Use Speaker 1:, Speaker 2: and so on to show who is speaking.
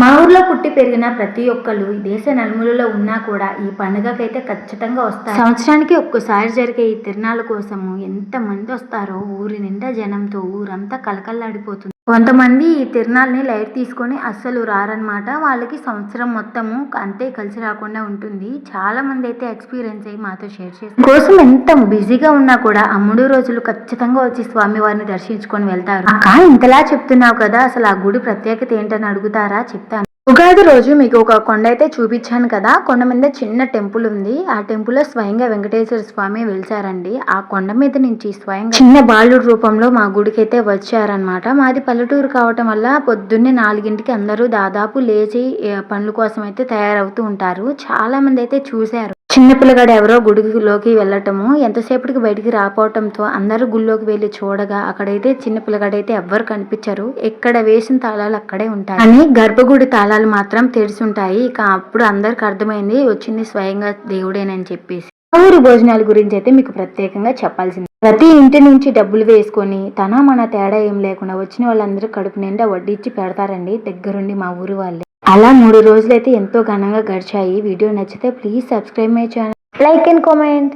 Speaker 1: మా ఊర్లో పుట్టి పెరిగిన ప్రతి ఒక్కళ్ళు దేశ నలుమూలలో ఉన్నా కూడా ఈ పండుగకైతే ఖచ్చితంగా వస్తారు. సంవత్సరానికి ఒక్కసారి జరిగే ఈ తిరునాళ్ళ కోసము ఎంత మంది వస్తారో ఊరి నిండా జనంతో ఊరంతా కలకల్లాడిపోతుంది కొంతమంది ఈ తిరణాలని లైట్ తీసుకొని అస్సలు రారనమాట వాళ్ళకి సంవత్సరం మొత్తము అంతే కలిసి రాకుండా ఉంటుంది. చాలా మంది అయితే ఎక్స్పీరియన్స్ అయ్యి మాతో షేర్ చేస్తారు. కోసం ఎంత బిజీగా ఉన్నా కూడా ఆ మూడు రోజులు ఖచ్చితంగా వచ్చి స్వామి వారిని దర్శించుకొని వెళ్తారు. అక్క ఇంతలా చెప్తున్నావు కదా అసలు ఆ గుడి ప్రత్యేకత ఏంటని అడుగుతారా? చెప్తాను. ఉగాది రోజు మీకు ఒక కొండ అయితే చూపించాను కదా. కొండ మీద చిన్న టెంపుల్ ఉంది. ఆ టెంపుల్లో స్వయంగా వెంకటేశ్వర స్వామి వెలిచారండి. ఆ కొండ మీద నుంచి స్వయంగా చిన్న బాలుడు రూపంలో మా గుడికి అయితే వచ్చారనమాట మాది పల్లెటూరు కావటం వల్ల పొద్దున్నే నాలుగింటికి అందరూ దాదాపు లేచి పనుల కోసం అయితే తయారవుతూ ఉంటారు. చాలా మంది అయితే చూశారు. చిన్న పిల్లగాడు ఎవరో గుడిలోకి వెళ్ళటము ఎంతసేపటికి బయటికి రాపోవటంతో అందరూ గుళ్ళోకి వెళ్ళి చూడగా అక్కడైతే చిన్న పిల్లగాడైతే ఎవ్వరు కనిపించరు. ఎక్కడ వేసిన తాళాలు అక్కడే ఉంటాయి. అని గర్భగుడి తాళాలు మాత్రం తెరిచి ఉంటాయి ఇక అప్పుడు అందరికి అర్థమైంది వచ్చింది స్వయంగా దేవుడేనని చెప్పేసి. ఊరి భోజనాల గురించి అయితే మీకు ప్రత్యేకంగా చెప్పాల్సింది. ప్రతి ఇంటి నుంచి డబ్బులు వేసుకొని తన మన తేడా ఏం లేకుండా వచ్చిన వాళ్ళందరూ కడుపు నిండా వడ్డిచ్చి పెడతారండి. దగ్గరుండి మా ఊరి వాళ్ళే. అలా మూడు రోజులైతే ఎంతో ఘనంగా గడిచాయి. వీడియో నచ్చితే please subscribe my channel. Like and comment.